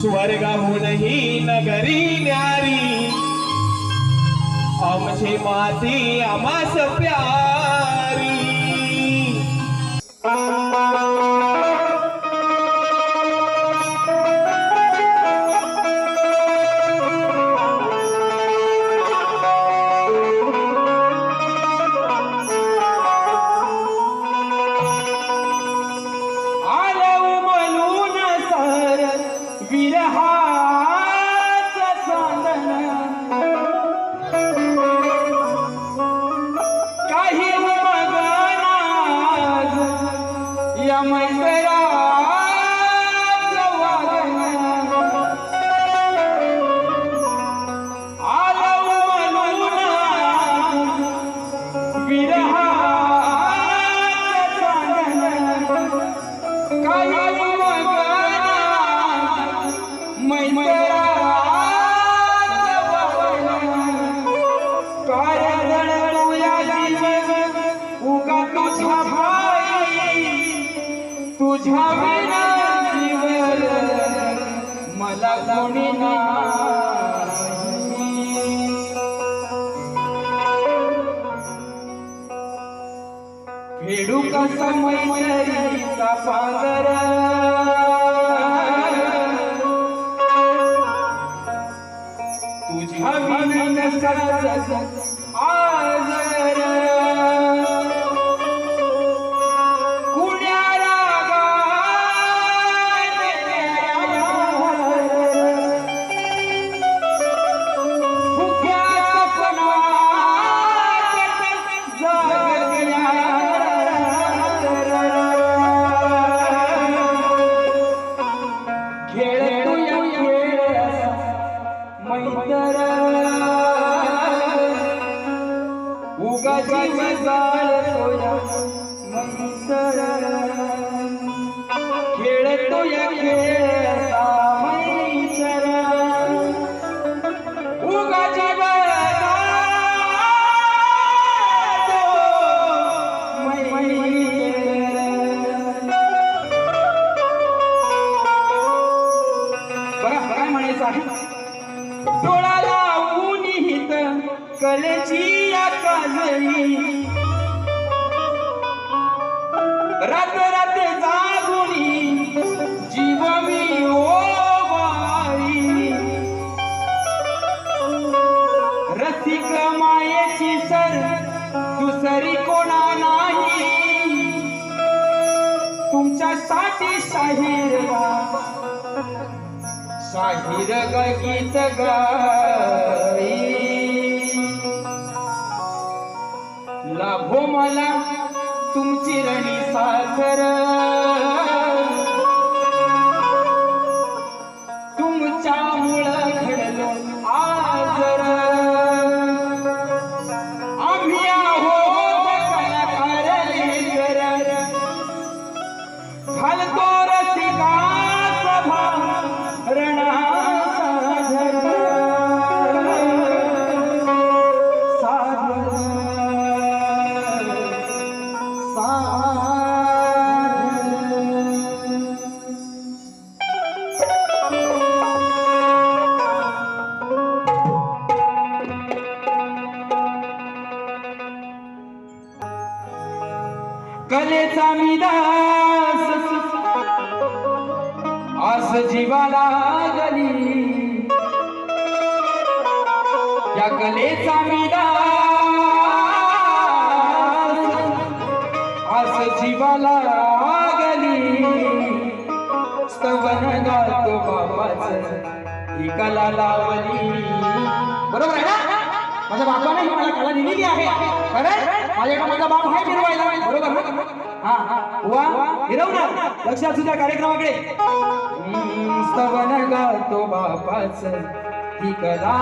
स्वर्गहूनही नगरी न्यारी। आमची माती आमास प्यारी। कारण उगा तुझ्या भाई तुझ्या विना जीवन मला कोणी फेडू कसा मैत्रीचा पांगर तुझ्या विनसाच डोळा लावून हित कलेची या काजळी तुमच्यासाठी ग गीत गाई? लाभो मला तुमची रणी साखर। तुमच्या कलेचा मी दास आस जीवाला गली. या कलेचा मी दास आस जीवाला गली. स्तवन गातो बाबाच ही कला लावली. बरोबर आहे ना? माझ्या बापाने ही मला कला दिलेली आहे. खरं माझ्याकडे माझा बाप आहे फिरवायला बरोबर? ना हा हा. वा फिरवणार लक्ष असू द्या कार्यक्रमाकडे. स्तवन गातो बापाच ही कला.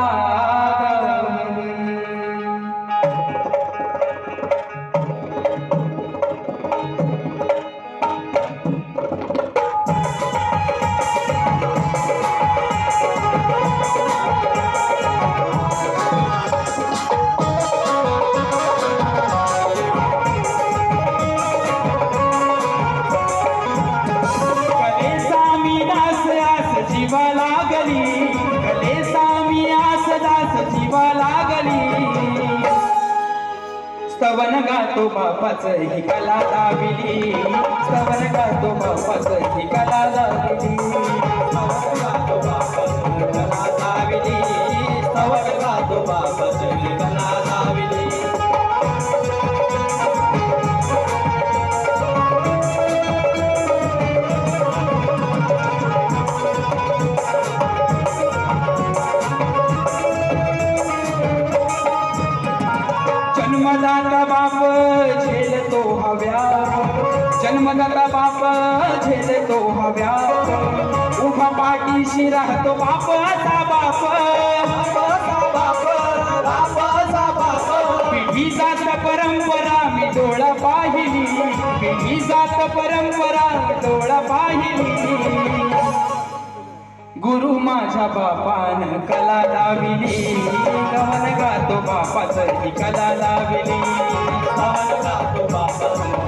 स्तवन गातो बापाच ही कला दाविली जन्मदाता बाप झेलतो हव्या उभा पाठीशी राहतो बाप. बाप बाप. पिढी जात परंपरा मी डोळा पाहिली. पिढी जात परंपरा डोळा पाहिली. गुरु माझ्या बापान कला लाविली. गवन गातो बापाच ही कला लाविली. गवन गातो बापाच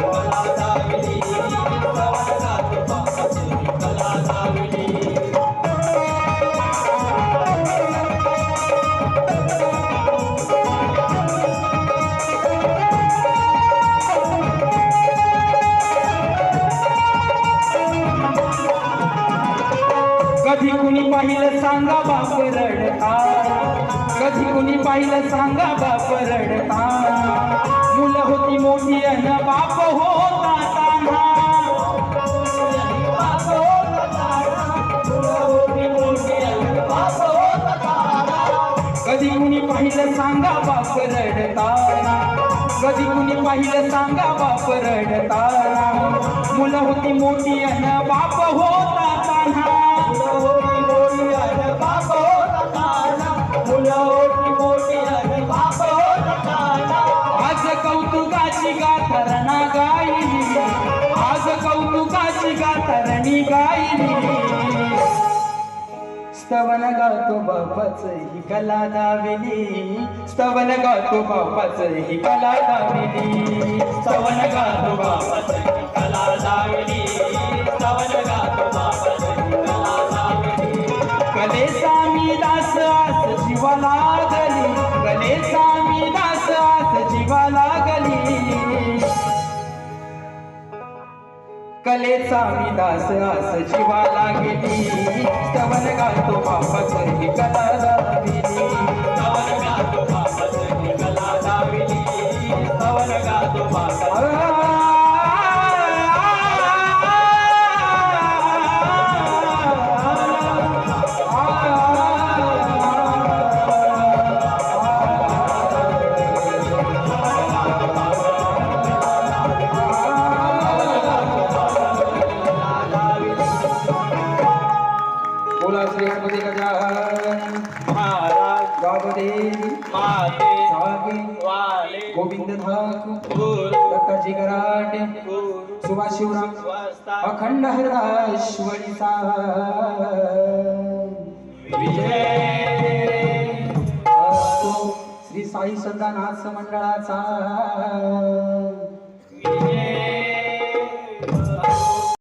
रडता. कधी कुणी पाहिलं सांगा बाप रडता. मुलं होती मोठी अन बाप होता मुलं होती मोठी अन बाप होता तान्हा. कधी कुणी पाहिलं सांगा बाप रडताना कधी कुणी पाहिलं सांगा बाप रडताना मुलं होती मोठी अन बाप होता तान्हा. आज कौतुकाची गाथरणा गायली आज कौतुकाची गाथरणी गायली स्तवन गातो बापाच ही कला दाविली स्तवन गातो बापाच ही कला दाविली स्तवन गातो बापाच ही कला दाविली स्तवन गा आस जीवा लागली कले दास आस जीवा कलेचा मी दास आस जीवा लागली स्तवन गातो बापाच ही कला दाविली स्तवन गातो बापाच ही कला दाविली स्तवन गातो बोला स्वस्ता अखंड हरदाश्वरी सा विजय. श्री साई सदानाथ मंडळाचा.